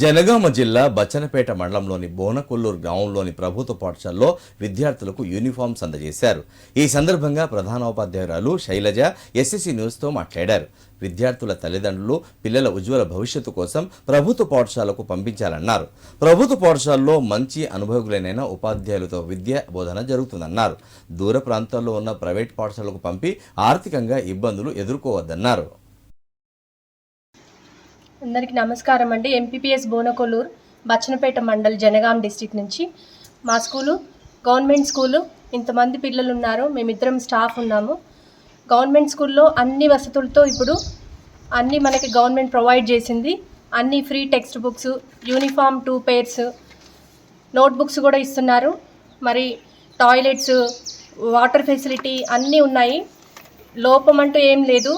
జనగామ జిల్లా బచ్చనపేట మండలంలోని బోనకొల్లూరు గ్రామంలోని ప్రభుత్వ పాఠశాలలో విద్యార్థులకు యూనిఫామ్స్ అందజేశారు. ఈ సందర్భంగా ప్రధానోపాధ్యాయురాలు శైలజ ఎస్ఎస్సి న్యూస్తో మాట్లాడారు. విద్యార్థుల తల్లిదండ్రులు పిల్లల ఉజ్వల భవిష్యత్తు కోసం ప్రభుత్వ పాఠశాలకు పంపించాలన్నారు. ప్రభుత్వ పాఠశాలలో మంచి అనుభవకులైన ఉపాధ్యాయులతో విద్య బోధన జరుగుతుందన్నారు. దూర ప్రాంతాల్లో ఉన్న ప్రైవేట్ పాఠశాలకు పంపి ఆర్థికంగా ఇబ్బందులు ఎదుర్కోవద్దన్నారు. అందరికీ నమస్కారం అండి. ఎంపీపీఎస్ బోనకొల్లూరు బచ్చనపేట మండల్ జనగాం డిస్టిక్ నుంచి. మా స్కూలు గవర్నమెంట్ స్కూలు ఇంతమంది పిల్లలు ఉన్నారు మేమిద్దరం స్టాఫ్ ఉన్నాము. గవర్నమెంట్ స్కూల్లో అన్ని వసతులతో ఇప్పుడు అన్నీ మనకి గవర్నమెంట్ ప్రొవైడ్ చేసింది. అన్ని free text books uniform two pairs notebooks కూడా ఇస్తున్నారు. మరి టాయిలెట్స్ వాటర్ ఫెసిలిటీ అన్నీ ఉన్నాయి. లోపం అంటూ ఏం లేదు.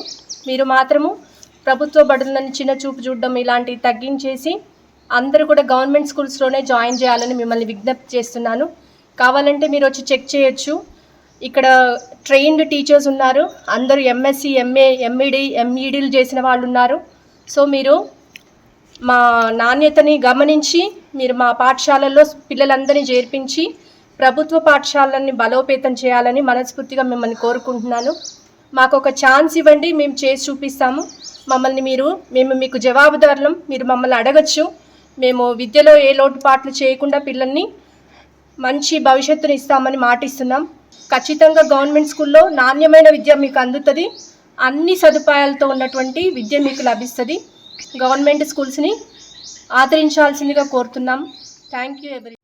మీరు మాత్రము ప్రభుత్వ బడులని చిన్న చూపు చూడడం ఇలాంటివి తగ్గించేసి అందరూ కూడా గవర్నమెంట్ స్కూల్స్లోనే జాయిన్ చేయాలని మిమ్మల్ని విజ్ఞప్తి చేస్తున్నాను. కావాలంటే మీరు వచ్చి చెక్ చేయొచ్చు. ఇక్కడ ట్రైన్డ్ టీచర్స్ ఉన్నారు. అందరూ ఎంఎస్సి ఎంఏ ఎంఈడి ఎంఈడీలు చేసిన వాళ్ళు ఉన్నారు. సో మీరు మా నాణ్యతని గమనించి మీరు మా పాఠశాలల్లో పిల్లలందరినీ చేర్పించి ప్రభుత్వ పాఠశాలని బలోపేతం చేయాలని మనస్ఫూర్తిగా మిమ్మల్ని కోరుకుంటున్నాను. మాకు ఒక ఛాన్స్ ఇవ్వండి మేము చేసి చూపిస్తాము. మమ్మల్ని మీరు మేము మీకు జవాబుదారులం మీరు మమ్మల్ని అడగచ్చు. మేము విద్యలో ఏ లోటుపాట్లు చేయకుండా పిల్లల్ని మంచి భవిష్యత్తుని ఇస్తామని మాటిస్తున్నాం. ఖచ్చితంగా గవర్నమెంట్ స్కూల్లో నాణ్యమైన విద్య మీకు అందుతుంది. అన్ని సదుపాయాలతో ఉన్నటువంటి విద్య మీకు లభిస్తుంది. గవర్నమెంట్ స్కూల్స్ని ఆదరించాల్సిందిగా కోరుతున్నాం. థ్యాంక్ యూ ఎవరి